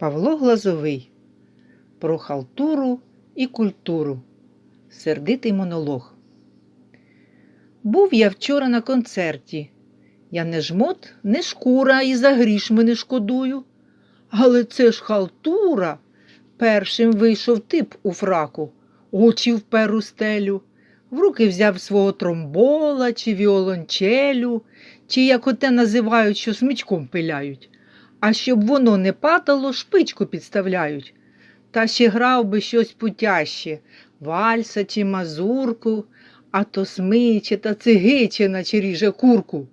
Павло Глазовий про халтуру і культуру. Сердитий монолог. Був я вчора на концерті. Я не жмот, не шкура і за грішми не шкодую. Але це ж халтура. Першим вийшов тип у фраку, очі впер у стелю, в руки взяв свого тромбола чи віолончелю, чи як оте називають, що смичком пиляють. А щоб воно не падало, шпичку підставляють. Та ще грав би щось путяще, вальса чи мазурку, а то смиче та цигиче, наче ріже курку.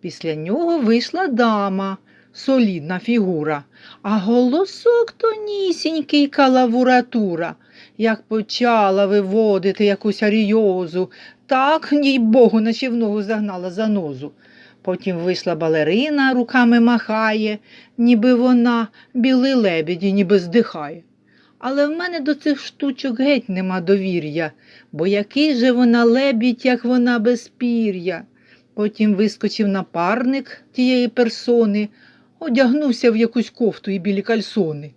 Після нього вийшла дама, солідна фігура, а голосок тонісінький калавуратура. Як почала виводити якусь аріозу, так, їй Богу, наче в ногу загнала занозу. Потім вийшла балерина, руками махає, ніби вона білий лебеді, ніби здихає. Але в мене до цих штучок геть нема довір'я, бо який же вона лебідь, як вона без пір'я. Потім вискочив напарник тієї персони, одягнувся в якусь кофту і білі кальсони.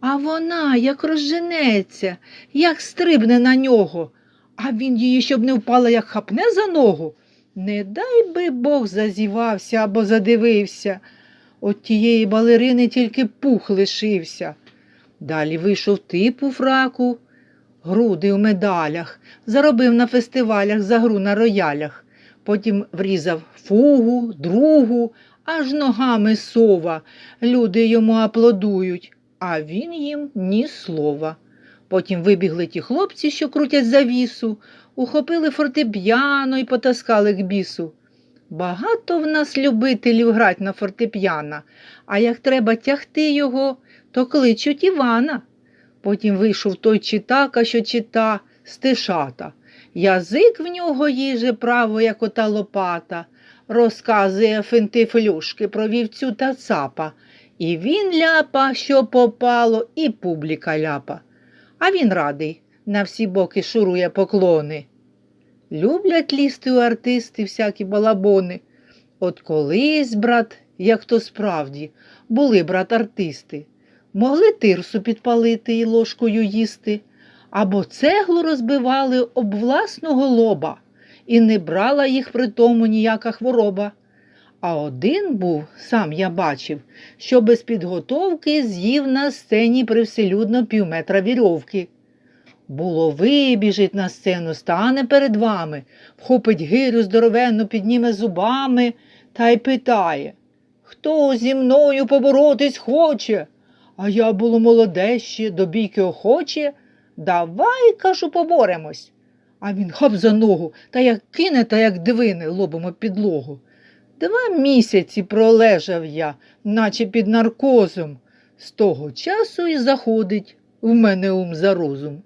А вона як розженеться, як стрибне на нього, а він її, щоб не впала, як хапне за ногу. Не дай би Бог зазівався або задивився. От тієї балерини тільки пух лишився. Далі вийшов тип у фраку, груди у медалях, заробив на фестивалях за гру на роялях. Потім врізав фугу, другу, аж ногами сова. Люди йому аплодують, а він їм ні слова. Потім вибігли ті хлопці, що крутять завісу, ухопили фортепіано і потаскали к бісу. Багато в нас любителів грать на фортепіано, а як треба тягти його, то кличуть Івана. Потім вийшов той читака, що чита стишата. Язик в нього їже право, як ота лопата, розказує фентифлюшки про вівцю та цапа. І він ляпа, що попало, і публіка ляпа. А він радий, на всі боки шурує поклони. Люблять лізти у артисти всякі балабони. От колись, брат, як то справді, були брат артисти, могли тирсу підпалити і ложкою їсти, або цеглу розбивали об власного лоба, і не брала їх при тому ніяка хвороба. А один був, сам я бачив, що без підготовки з'їв на сцені привселюдно півметра вірьовки. Було, вибіжить на сцену, стане перед вами, вхопить гирю здоровенну, підніме зубами та й питає Хто зі мною поборотись хоче? А я було молоде ще, до бійки охоче. Давай, кажу, поборемось. А він хап за ногу та як кине, та як двине лобом об підлогу. Два місяці пролежав я, наче під наркозом. З того часу і заходить в мене ум за розум.